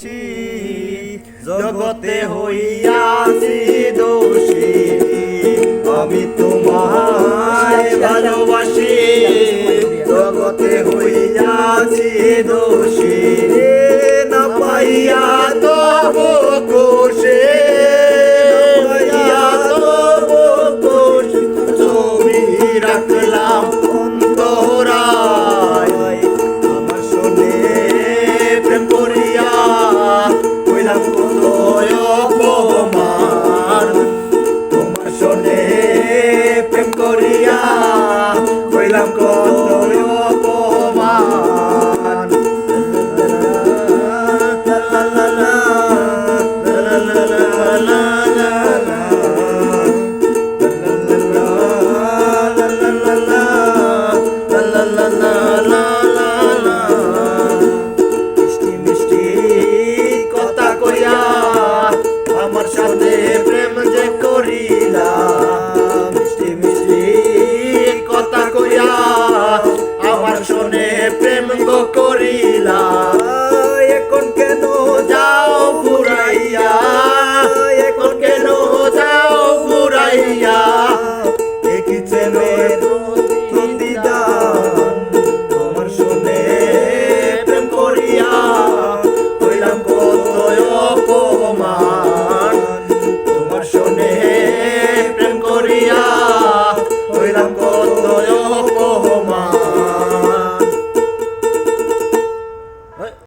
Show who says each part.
Speaker 1: আসি জগতে হইয়াছি দোষী। আমি তোমার